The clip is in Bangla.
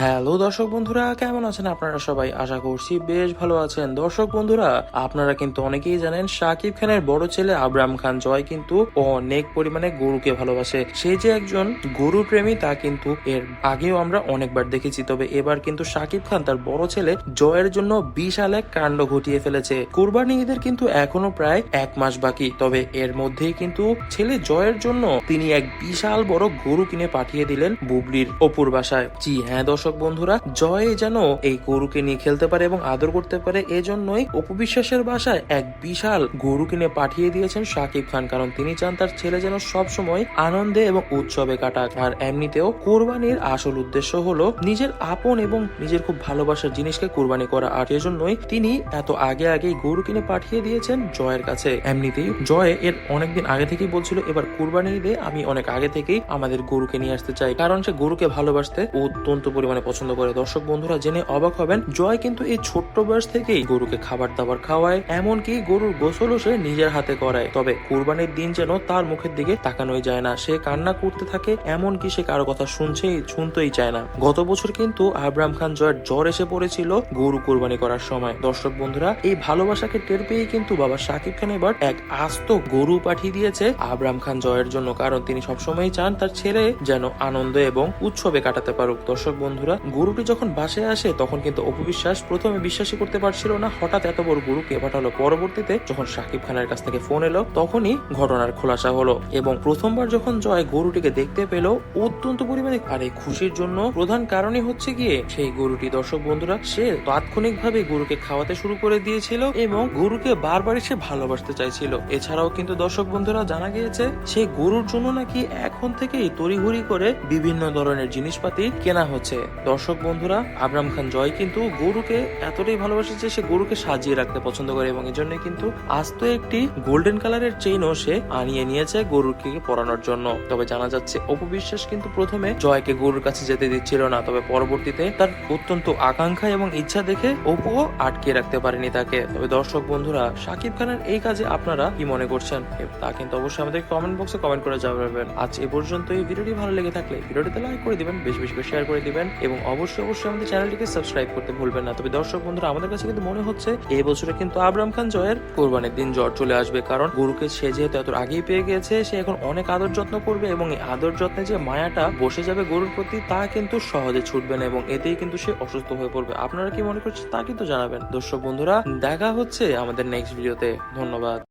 হ্যালো দর্শক বন্ধুরা, কেমন আছেন আপনারা সবাই? আশা করছি বেশ ভালো আছেন। দর্শক বন্ধুরা, আপনারা কিন্তু অনেকেই জানেন, শাকিব খানের বড় ছেলে আবরাম খান জয় কিন্তু অনেক পরিমাণে গরুকে ভালোবাসে। সে যে একজন গরু প্রেমী, তা কিন্তু এর আগেও আমরা অনেকবার দেখেছি। তবে এবার কিন্তু শাকিব খান তার বড় ছেলে জয়ের জন্য বিশাল এক কাণ্ড ঘটিয়ে ফেলেছে। কুরবানি ঈদের কিন্তু এখনও প্রায় এক মাস বাকি। তবে এর মধ্যেই কিন্তু ছেলে জয়ের জন্য তিনি এক বিশাল বড় গরু কিনে পাঠিয়ে দিলেন বুবলির অপুর বাসায় জি হ্যাঁ দর্শক বন্ধুরা, জয় যেন এই গরুকে নিয়ে খেলতে পারে এবং আদর করতে পারে, এজন্যই অপু বিশ্বাসের বাসায় এক বিশাল গরু কিনে পাঠিয়ে দিয়েছেন শাকিব খান, কারণ তিনি চান তার ছেলে যেন সব সময় আনন্দে এবং উৎসবে কাটাক। আর এমনিতেও কোরবানির আসল উদ্দেশ্য হলো নিজের আপন এবং নিজের খুব ভালোবাসার জিনিসকে কোরবানি করা, আর এজন্যই তিনি এত আগে আগেই গরু কিনে পাঠিয়ে দিয়েছেন জয়ের কাছে। এমনিতেই জয় এর অনেকদিন আগে থেকেই বলছিল, এবার কোরবানি ঈদে আমি অনেক আগে থেকেই আমাদের গরুকে নিয়ে আসতে চাই। কারণ সে গরুকে ভালোবাসতে অত্যন্ত পরিমাণে পছন্দ করে। দর্শক বন্ধুরা, জেনে অবাক হবেন, জয় কিন্তু এই ছোট্ট বয়স থেকেই গরুকে খাবার দাবার খাওয়ায়, এমনকি গরুর গোসলও সে নিজের হাতে করায়। তবে কুরবানির দিন যেন তার মুখের দিকে তাকানোই যায় না। সে কান্না করতে থাকে, এমনকি সে কারও কথা শুনছেই, শুনতেই চায় না। গত বছর কিন্তু আবরাম খান জয়ের জ্বর এসে পড়েছিল গরু কোরবানি করার সময়। দর্শক বন্ধুরা, এই ভালোবাসাকে টের পেয়ে কিন্তু বাবা সাকিব খান এবার এক আস্ত গরু পাঠিয়ে দিয়েছে আবরাম খান জয়ের জন্য, কারণ তিনি সবসময় চান তার ছেলে যেন আনন্দ এবং উৎসবে কাটাতে পারুক। দর্শক বন্ধুরা, গরুটি যখন বাসায় আসে, তখন কিন্তু অপবিশ্বাস প্রথমে বিশ্বাসই করতে পারছিল না। হঠাৎ এত বড় গরু কে পাঠালো পরবর্তীতে। যখন সাকিব খানের কাছ থেকে ফোন এলো, তখনই ঘটনার খোলাসা হলো এবং প্রথমবার যখন জয় গরুটিকে দেখতে পেল, অত্যন্ত পরিমাণে আর এই খুশির জন্য। প্রধান কারণই হচ্ছে গিয়ে সেই গরুটি। দর্শক বন্ধুরা, সে তাৎক্ষণিক ভাবে গরুকে খাওয়াতে শুরু করে দিয়েছিল এবং গরুকে বারবার সে ভালোবাসতে চাইছিল। এছাড়াও কিন্তু দর্শক বন্ধুরা, জানা গিয়েছে সেই গরুর জন্য নাকি এখন থেকেই তড়িঘড়ি করে বিভিন্ন ধরনের জিনিসপাতি কেনা হচ্ছে। দর্শক বন্ধুরা, আবরাম খান জয় কিন্তু গরুকে এতটাই ভালোবাসে যে সে গরুকে সাজিয়ে রাখতে পছন্দ করে এবং এজন্য কিন্তু আস্ত একটি গোল্ডেন কালারের চেইনও সে আনিয়ে নিয়েছে গরুকে পরানোর জন্য। তবে জানা যাচ্ছে, অপু বিশ্বাস কিন্তু প্রথমে জয়কে গরুর কাছে যেতে দিচ্ছিল না, তবে পরবর্তীতে তার অত্যন্ত আকাঙ্ক্ষা এবং ইচ্ছা দেখে অপুও আটকে রাখতে পারেনি তাকে। তবে দর্শক বন্ধুরা, সাকিব খানের এই কাজে আপনারা কি মনে করছেন? তা কিন্তু অবশ্যই আমাদের কমেন্ট বক্সে কমেন্ট করে জানাবেন। আজ এ পর্যন্ত এই ভিডিওটি ভালো লেগে থাকলে ভিডিওটিতে লাইক করে দিবেন, বেশি বেশি করে শেয়ার করে দিবেন। এবং অবশ্যই অবশ্যই আমাদের চ্যানেলটিকে সাবস্ক্রাইব করতে ভুলবেন না। তবে দর্শক বন্ধুরা, আমাদের কাছে কিন্তু মনে হচ্ছে এই বছরে কিন্তু আবরাম খান জয়ের কোরবানির দিন জ্বর চলে আসবে। কারণ গরুকে সে যেহেতু এত আগেই পেয়ে গিয়েছে, সে এখন অনেক আদর যত্ন করবে এবং এই আদর যত্নে যে মায়াটা বসে যাবে গরুর প্রতি, তা কিন্তু সহজে ছুটবে না এবং এতেই কিন্তু সে অসুস্থ হয়ে পড়বে। আপনারা কি মনে করছেন তা কিন্তু জানাবেন। দর্শক বন্ধুরা, দেখা হচ্ছে আমাদের নেক্সট ভিডিওতে ধন্যবাদ।